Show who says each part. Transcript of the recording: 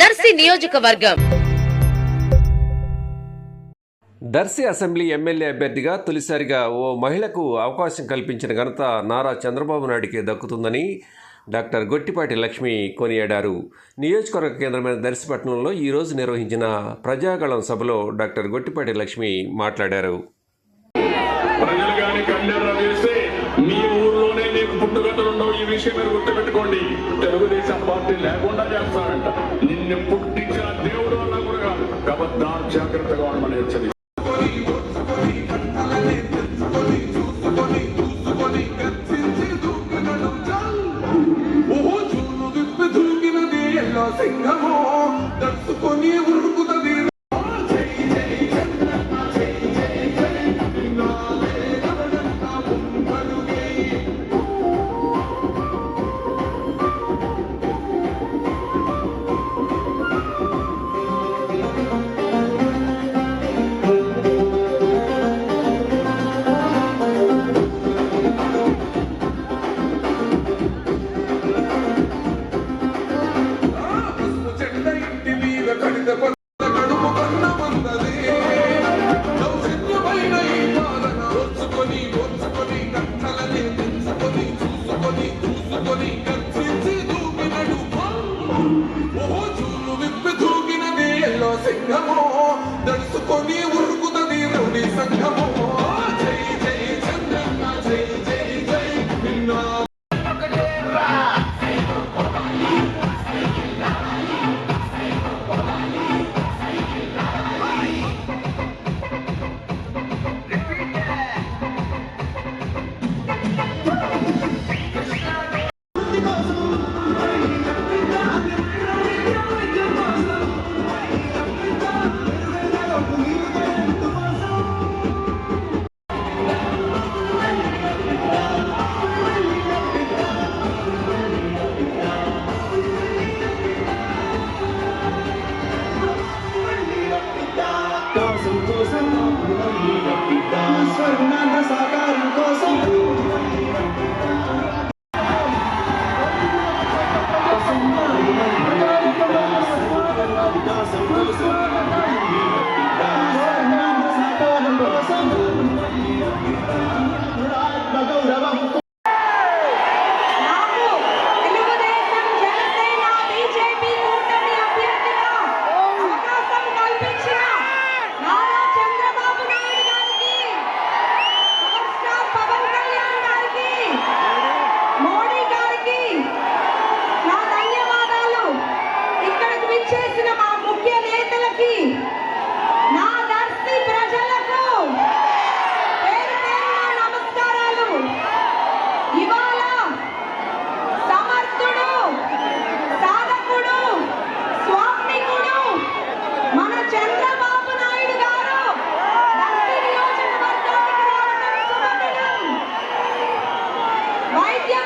Speaker 1: దర్శి నియోజకవర్గం.
Speaker 2: Darsi assembly MLA అభ్యర్థిగా తొలిసారిగా ఓ మహిళకు అవకాశం కల్పించిన ఘనత నారా చంద్రబాబు నాయుడికి దక్కుతుందని డాక్టర్ గొట్టిపాటి లక్ష్మి కొనియాడారు. నియోజకవర్గ కేంద్రమైన దర్శిపట్నంలో ఈరోజు నిర్వహించిన ప్రజాగళం సభలో డాక్టర్ గొట్టిపాటి లక్ష్మి మాట్లాడారు.
Speaker 3: విషయం మీరు గుర్తుపెట్టుకోండి. తెలుగుదేశం పార్టీ లేకుండా చేస్తారంట. నిన్ను పుట్టించిన దేవుడు అన్నా కూడా కాదు. కబద్దా జాగ్రత్తగా ఉండమని హెచ్చరి
Speaker 4: ఓహో చూలు ఓహో చూలు విప్పు దూకినది ఎల్లో
Speaker 5: సింగము Saúde a você. Vai, Diamante!